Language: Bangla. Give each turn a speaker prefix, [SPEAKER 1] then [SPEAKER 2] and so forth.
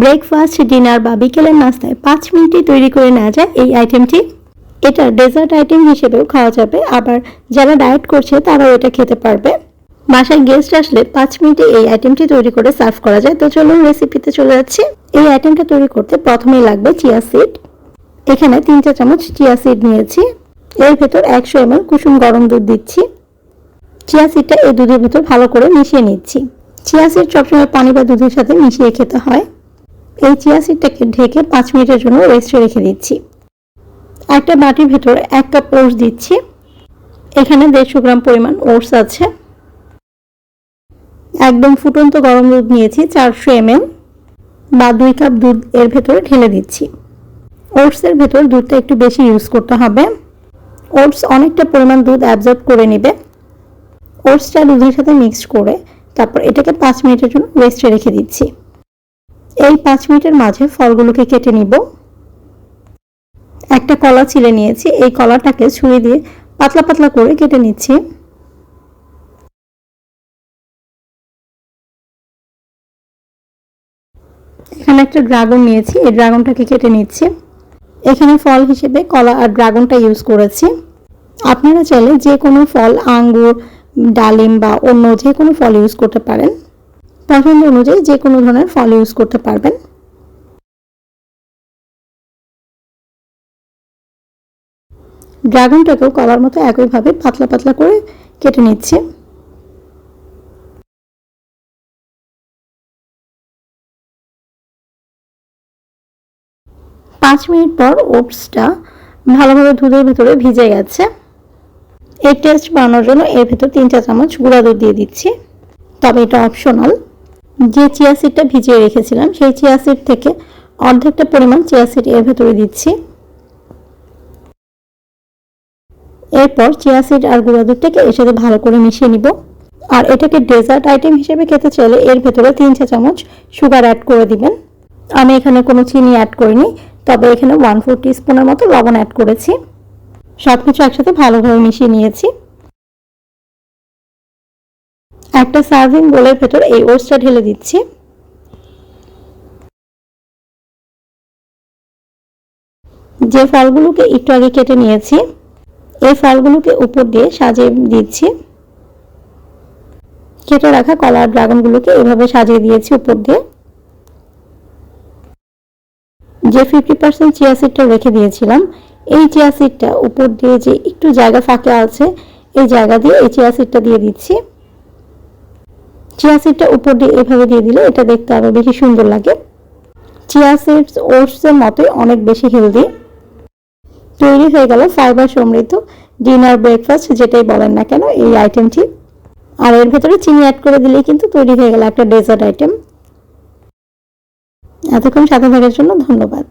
[SPEAKER 1] ব্রেকফাস্ট, ডিনার বা বিকেলের নাস্তায় পাঁচ মিনিটে তৈরি করে নেওয়া যায় এই আইটেমটি। এটা ডেজার্ট আইটেম হিসেবেও খাওয়া যাবে, আবার যারা ডায়েট করছে তারাও এটা খেতে পারবে। বাসায় গেস্ট আসলে পাঁচ মিনিটে এই আইটেমটি তৈরি করে সার্ভ করা যায়। তো চলুন রেসিপিতে চলে যাচ্ছি। এই আইটেমটা তৈরি করতে প্রথমেই লাগবে চিয়া সিড। এখানে তিন চা চামচ চিয়া সিড নিয়েছি। এর ভেতর একশো এমএল কুসুম গরম দুধ দিচ্ছি। চিয়া সিডটা এই দুধের ভেতর ভালো করে মিশিয়ে নিচ্ছি। চিয়া সিড সবসময় পানি বা দুধের সাথে মিশিয়ে খেতে হয়। এই চিয়া সিডটাকে ঢেকে পাঁচ মিনিটের জন্য রেস্টে রেখে দিচ্ছি। একটা বাটির ভেতর এক কাপ ওটস দিচ্ছি। এখানে দেড়শো গ্রাম পরিমাণ ওটস আছে। একদম ফুটন্ত গরম দুধ নিয়েছি চারশো এমএল বা দুই কাপ দুধ এর ভেতরে ঢেলে দিচ্ছি। ওটসের ভেতর দুধটা একটু বেশি ইউজ করতে হবে। ওটস অনেকটা পরিমাণ দুধ অ্যাবজর্ব করে নেবে। ওটসটা দুধের সাথে মিক্সড করে তারপর এটাকে পাঁচ মিনিটের জন্য রেস্টে রেখে দিচ্ছি। এই পাঁচ মিনিটের মাঝে ফলগুলোকে কেটে নিব। একটা কলা ছিলে নিয়েছি, এই কলাটাকে ছুঁয়ে দিয়ে পাতলা পাতলা করে কেটে নিচ্ছি। এখানে একটা ড্রাগন নিয়েছি, এই ড্রাগনটাকে কেটে নিচ্ছি। এখানে ফল হিসেবে কলা আর ড্রাগনটা ইউজ করেছি। আপনারা চাইলে যে কোনো ফল, আঙ্গুর, ডালিম বা অন্য যে কোনো ফল ইউজ করতে পারেন। পছন্দ অনুযায়ী যে কোনো ধরনের ফল ইউজ করতে পারবেন। ড্রাগনটাকেও কলার মতো একইভাবে পাতলা পাতলা করে কেটে নিচ্ছে। পাঁচ মিনিট পর ওটসটা ভালোভাবে দুধের ভেতরে ভিজে গেছে। এর টেস্ট বানানোর জন্য এর ভেতর তিন চা চামচ গুঁড়া দুধ দিয়ে দিচ্ছি। তবে এটা অপশনাল যে চিয়া সিডটা ভিজিয়ে রেখেছিলাম, সেই চিয়া সিড থেকে অর্ধেকটা পরিমাণ চিয়া সিড এর ভেতরে দিচ্ছি। এরপর চিয়া সিড আর গুঁড়া দুধটাকে এর সাথে ভালো করে মিশিয়ে নিব। আর এটাকে ডেজার্ট আইটেম হিসেবে খেতে চাইলে এর ভেতরে তিন চা চামচ সুগার অ্যাড করে দিবেন। আমি এখানে কোনো চিনি অ্যাড করিনি, তবে এখানে ওয়ান ফোর স্পুনের মতো লবণ অ্যাড করেছি। সব কিছু একসাথে ভালোভাবে মিশিয়ে নিয়েছি। একটা সার্ভিং বোলের ভেতর এই ওটসটা ঢেলে দিচ্ছি। যে ফলগুলোকে একটু আগে কেটে নিয়েছি, এই ফলগুলোকে উপর দিয়ে সাজিয়ে দিচ্ছি। কেটে রাখা কলার ড্রাগনগুলোকে এভাবে সাজিয়ে দিয়েছি উপর দিয়ে। যে ফিফটি পার্সেন্ট চিয়া সিডটা রেখে দিয়েছিলাম, এই চিয়া সিডটা উপর দিয়ে যে একটু জায়গা ফাঁকা আছে, এই জায়গা দিয়ে এই চিয়া সিডটা দিয়ে দিচ্ছি। চিয়া সিডটা উপর দিয়ে এভাবে দিয়ে দিলে এটা দেখতে আরও বেশি সুন্দর লাগে। চিয়া সিডস ওটসের মতোই অনেক বেশি হেলদি তৈরি হয়ে গেল ফাইবার সমৃদ্ধ ডিনার ব্রেকফাস্ট যেটাই বলেন না কেন এই আইটেমটি আর এর ভেতরে চিনি অ্যাড করে দিলেই কিন্তু তৈরি হয়ে গেল একটা ডেজার্ট আইটেম এতক্ষণ সাথে থাকার জন্য ধন্যবাদ।